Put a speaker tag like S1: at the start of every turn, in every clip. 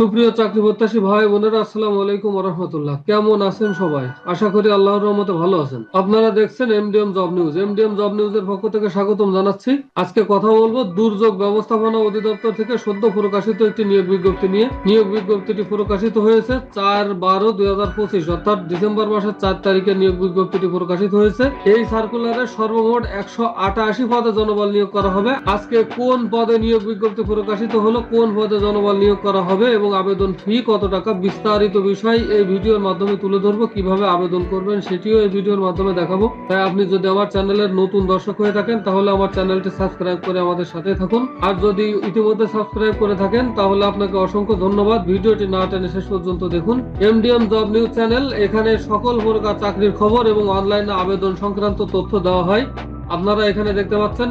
S1: সুপ্রিয় চাকরি প্রত্যাশী ভাই বোনেরা, আসসালামু আলাইকুম রহমতুল্লাহ। কেমন আছেন সবাই? আশা করি আল্লাহর রহমতে ভালো আছেন। আপনারা দেখছেন MDM job news MDM job নিউজের পক্ষ থেকে স্বাগতম জানাচ্ছি। আজকে কথা বলব দুর্যোগ ব্যবস্থাপনা অধিদপ্তর থেকে সদ্য প্রকাশিত একটি নিয়োগ বিজ্ঞপ্তি নিয়ে। নিয়োগ বিজ্ঞপ্তিটি প্রকাশিত হয়েছে চার বারো দুই হাজার পঁচিশ, অর্থাৎ ডিসেম্বর মাসের চার তারিখে নিয়োগ বিজ্ঞপ্তিটি প্রকাশিত হয়েছে। এই সার্কুলারে সর্বমোট একশো আটাশি পদে জনবল নিয়োগ করা হবে। আজকে কোন পদে নিয়োগ বিজ্ঞপ্তি প্রকাশিত হলো, কোন পদে জনবল নিয়োগ করা হবে এবং আবেদন ফি কত টাকা বিস্তারিত বিষয় এই ভিডিওর মাধ্যমে তুলে ধরবো, কীভাবে আবেদন করবেন সেটিও এই ভিডিওর মাধ্যমে দেখাবো। তাই আপনি যদি আমার চ্যানেলের নতুন দর্শক হয়ে থাকেন, তাহলে আমার চ্যানেলটি সাবস্ক্রাইব করে আমাদের সাথে থাকুন। আর যদি ইতিমধ্যে সাবস্ক্রাইব করে থাকেন, তাহলে আপনাকে অসংখ্য ধন্যবাদ। ভিডিওটি না টেনে শেষ পর্যন্ত দেখুন। এমডিএম জব নিউজ চ্যানেল, এখানে সকল প্রকার চাকরির খবর এবং অনলাইনে আবেদন সংক্রান্ত তথ্য দেওয়া হয়। আপনারা এখানে দেখতে পাচ্ছেন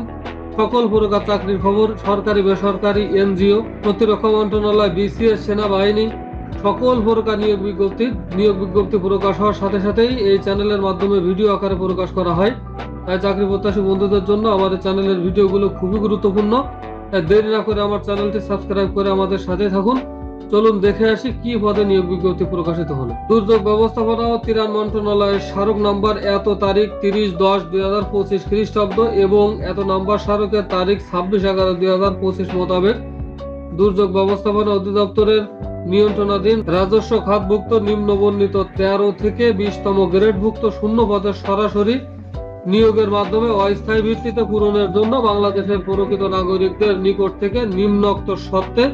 S1: সকল প্রকার চাকরির খবর, সরকারি, বেসরকারি, এনজিও, প্রতিরক্ষা মন্ত্রণালয়, বিসিএস, সেনাবাহিনী, সকল প্রকার নিয়োগ বিজ্ঞপ্তি নিয়োগ বিজ্ঞপ্তি প্রকাশ হওয়ার সাথে সাথেই এই চ্যানেলের মাধ্যমে ভিডিও আকারে প্রকাশ করা হয়। তাই চাকরি প্রত্যাশী বন্ধুদের জন্য আমাদের চ্যানেলের ভিডিওগুলো খুবই গুরুত্বপূর্ণ। তাই দেরি না করে আমার চ্যানেলটি সাবস্ক্রাইব করে আমাদের সাথে থাকুন। চলুন দেখে আসি কি পদে নিয়োগ বিজ্ঞপ্তি প্রকাশিত হলো। দুর্যোগ ব্যবস্থাপনা ও ত্রাণ মন্ত্রণালয়ের স্মারক নাম্বার, এত তারিখ তিরিশ দশ দুই হাজার পঁচিশ খ্রিস্টাব্দ এবং এত নাম্বার স্মারকের তারিখ ছাব্বিশ এগারো দুই হাজার পঁচিশ মোতাবেক দুর্যোগ ব্যবস্থাপনা অধিদপ্তরের নিয়ন্ত্রণাধীন রাজস্ব খাতভুক্ত নিম্নবর্ণিত তেরো থেকে বিশতম গ্রেডভুক্ত শূন্য পদের সরাসরি নিয়োগের মাধ্যমে অস্থায়ী ভিত্তিতে পূরণের জন্য বাংলাদেশের প্রকৃত নাগরিকদের নিকট থেকে নিম্নোক্ত সত্ত্বে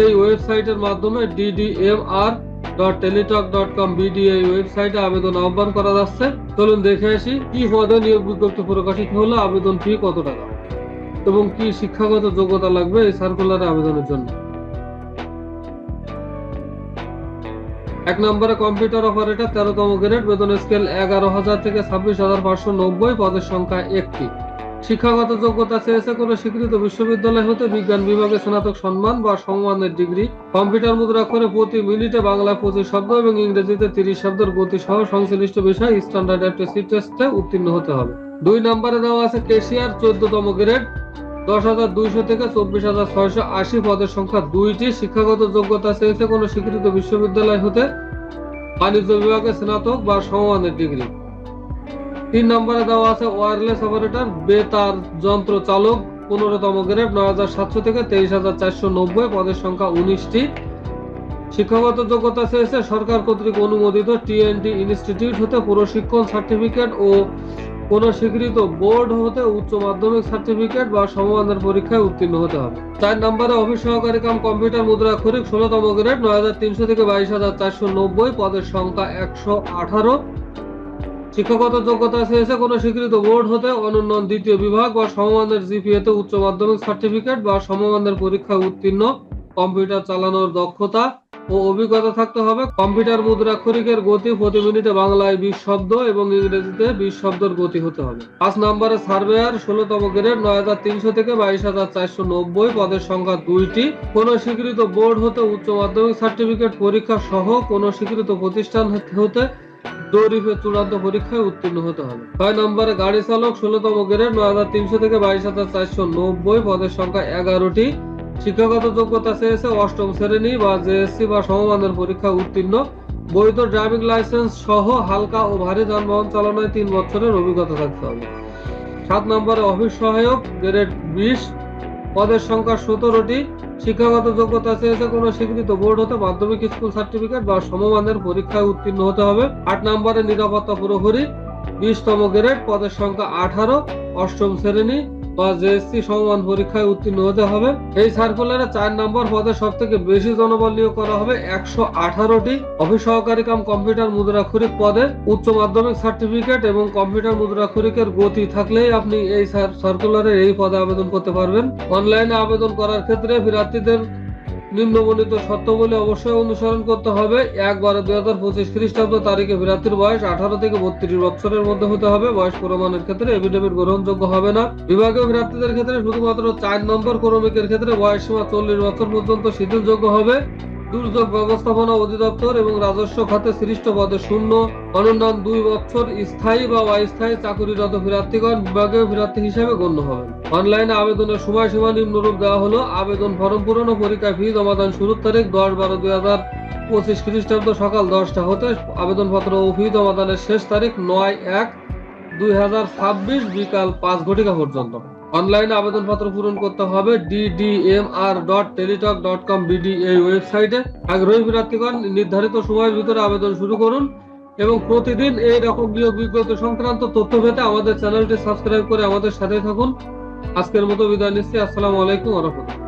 S1: এই ওয়েবসাইটের মাধ্যমে DDMR dot teletalk dot com BD এই ওয়েবসাইটে আবেদন আহ্বান করা যাচ্ছে। চলুন দেখে আসি, কি পদে নিয়োগ বিজ্ঞপ্তি প্রকাশিত হলো আবেদন ফি কত টাকা এবং কি শিক্ষাগত যোগ্যতা লাগবে এই সার্কুলারে আবেদনের জন্য। এক নম্বরে কম্পিউটার অপারেটর, তেরোতম গ্রেড, বেতন স্কেল এগারো হাজার থেকে ছাব্বিশ হাজার পাঁচশো নব্বই, পদের সংখ্যা একটি। শিক্ষাগত যোগ্যতা চেয়েছে কোনো স্বীকৃত বিশ্ববিদ্যালয় হতে বিজ্ঞান বিভাগে স্নাতক সম্মান বা সম্মানের ডিগ্রি, কম্পিউটার মুদ্রাক্ষরে প্রতি মিনিটে বাংলা পঁচিশ শব্দ এবং ইংরেজিতে তিরিশ শব্দের গতি সহ সংশ্লিষ্ট বিষয় স্ট্যান্ডার্ড অ্যাপটিসিড টেস্টে উত্তীর্ণ হতে হবে। দুই নম্বরে দেওয়া আছে কেশিয়ার চোদ্দতম গ্রেড, দশ হাজার দুইশো থেকে চব্বিশ হাজার ছয়শো আশি পদের সংখ্যা দুইটি। শিক্ষাগত যোগ্যতা চেয়েছে কোনো স্বীকৃত বিশ্ববিদ্যালয় হতে বাণিজ্য বিভাগে স্নাতক বা সমমানের ডিগ্রি। তিন নম্বরে দেওয়া আছে ওয়্যারলেস অপারেটর বেতার যন্ত্র চালক, পনেরোতম গ্রেড, নয় হাজার সাতশো থেকে তেইশ হাজার চারশো নব্বই, পদের সংখ্যা উনিশটি। শিক্ষাগত যোগ্যতা চেয়েছে সরকার কর্তৃক অনুমোদিত টিএনটি ইনস্টিটিউট হতে প্রশিক্ষণ সার্টিফিকেট ও কোন স্বীকৃত বোর্ড হতে উচ্চ মাধ্যমিক সার্টিফিকেট বা সমমানের পরীক্ষায় উত্তীর্ণ হতে হবে। চার নম্বরে অফিস সহকারী কাম কম্পিউটার মুদ্রা খরিক, ষোলতম গ্রেড, নয় হাজার তিনশো থেকে বাইশ হাজার চারশো নব্বই, পদের সংখ্যা একশো আঠারো। শিক্ষাগত যোগ্যতা চেয়েছে কোনো স্বীকৃত বোর্ড হতে অনন্য দ্বিতীয় বিভাগ বা সমমানের জিপিএতে উচ্চ মাধ্যমিক সার্টিফিকেট বা সমমানের পরীক্ষায় উত্তীর্ণ, কম্পিউটার চালানোর দক্ষতা ও অভিজ্ঞতা থাকতে হবে। কম্পিউটার মুদ্রাক্ষরিকের গতি প্রতি মিনিটে বাংলায় বিশ শব্দ এবং ইংরেজিতে বিশ শব্দের গতি হতে হবে। পাঁচ নম্বরে সার্ভেয়ার, ষোলতম গ্রেড, নয় হাজার তিনশো থেকে বাইশ হাজার চারশো নব্বই পদের সংখ্যা দুইটি। কোন স্বীকৃত বোর্ড হতে উচ্চ মাধ্যমিক সার্টিফিকেট পরীক্ষা সহ কোন স্বীকৃত প্রতিষ্ঠান হতে দরিফে চূড়ান্ত পরীক্ষায় উত্তীর্ণ হতে হবে। ছয় নম্বরে গাড়ি চালক, ষোলতম গ্রেড, নয় হাজার তিনশো থেকে বাইশ হাজার চারশো নব্বই পদের সংখ্যা এগারোটি। শিক্ষাগত যোগ্যতা চেয়েছে অষ্টম শ্রেণি বা জেএসসি বা সমমানের পরীক্ষা উত্তীর্ণ। বৈধ ড্রাইভিং লাইসেন্স সহ হালকা ও ভারী যানবাহন চালানোয় তিন বছরের অভিজ্ঞতা থাকতে হবে। সাত নম্বরে অফিস সহায়ক, গ্রেড বিশ, পদের সংখ্যা সতেরোটি। শিক্ষাগত যোগ্যতা চেয়েছে কোনো স্বীকৃত বোর্ড হতে মাধ্যমিক স্কুল সার্টিফিকেট বা সমমানের পরীক্ষায় উত্তীর্ণ হতে হবে। আট নম্বরের নিরাপত্তা পুরোপুরি বিশতম গ্রেড, পদের সংখ্যা আঠারো, অষ্টম শ্রেণি বা জেএসসি সমমান পরীক্ষায় উত্তীর্ণ হতে হবে। এই সার্কুলারে চার নম্বর পদে সব থেকে বেশি জনবল নিয়োগ করা হবে একশো আঠারোটি। অফিস সহকারী কাম কম্পিউটার মুদ্রাক্ষরিক পদে উচ্চ মাধ্যমিক সার্টিফিকেট এবং কম্পিউটার মুদ্রাক্ষরিকের গতি থাকলেই আপনি এই সার্কুলারের এই পদে আবেদন করতে পারবেন। অনলাইনে আবেদন করার ক্ষেত্রে প্রার্থীদের নিম্নবর্ণিত বলে অবশ্যই অনুসরণ করতে হবে। এক বারো দুই হাজার পঁচিশ খ্রিস্টাব্দ তারিখে বিরাতির বয়স আঠারো থেকে বত্রিশ বছরের মধ্যে হতে হবে। বয়স প্রমাণের ক্ষেত্রে এফিডেভিট গ্রহণযোগ্য হবে না। বিভাগীয় প্রার্থীদের ক্ষেত্রে শুধুমাত্র চার নম্বর ক্রমিকের ক্ষেত্রে বয়স সীমা চল্লিশ বছর পর্যন্ত শিথিলযোগ্য হবে। দুর্যোগ ব্যবস্থাপনা অধিদপ্তর এবং রাজস্ব খাতে সৃষ্ট পদে শূন্য অনুন্নয়ন দুই বছর, স্থায়ী বা অস্থায়ী চাকুরিরত প্রার্থীগণ বিভাগীয় প্রার্থী হিসেবে গণ্য হবেন। অনলাইনে আবেদনের সময়সীমা নিম্নরূপ দেওয়া হলো। আবেদন ফর্ম পূরণ ও পরীক্ষায় ফি জমাদান শুরুর তারিখ দশ বারো দুই হাজার পঁচিশ খ্রিস্টাব্দ সকাল দশটা হতে আবেদনপত্র ও ফি জমাদানের শেষ তারিখ নয় এক দুই হাজার ছাব্বিশ বিকাল পাঁচ ঘটিকা পর্যন্ত। অনলাইনে আবেদনপত্র পূরণ করতে হবে কম বিডি এই ওয়েবসাইটে। আগ্রহী প্রার্থীগণ নির্ধারিত সময়ের ভিতরে আবেদন শুরু করুন এবং প্রতিদিন এই রকম নিয়োগ বিজ্ঞপ্তি সংক্রান্ত তথ্য পেতে আমাদের চ্যানেলটি সাবস্ক্রাইব করে আমাদের সাথে থাকুন। আজকের মতো বিদায় নিচ্ছি। আসসালামু আলাইকুম রহমতুল্লাহ।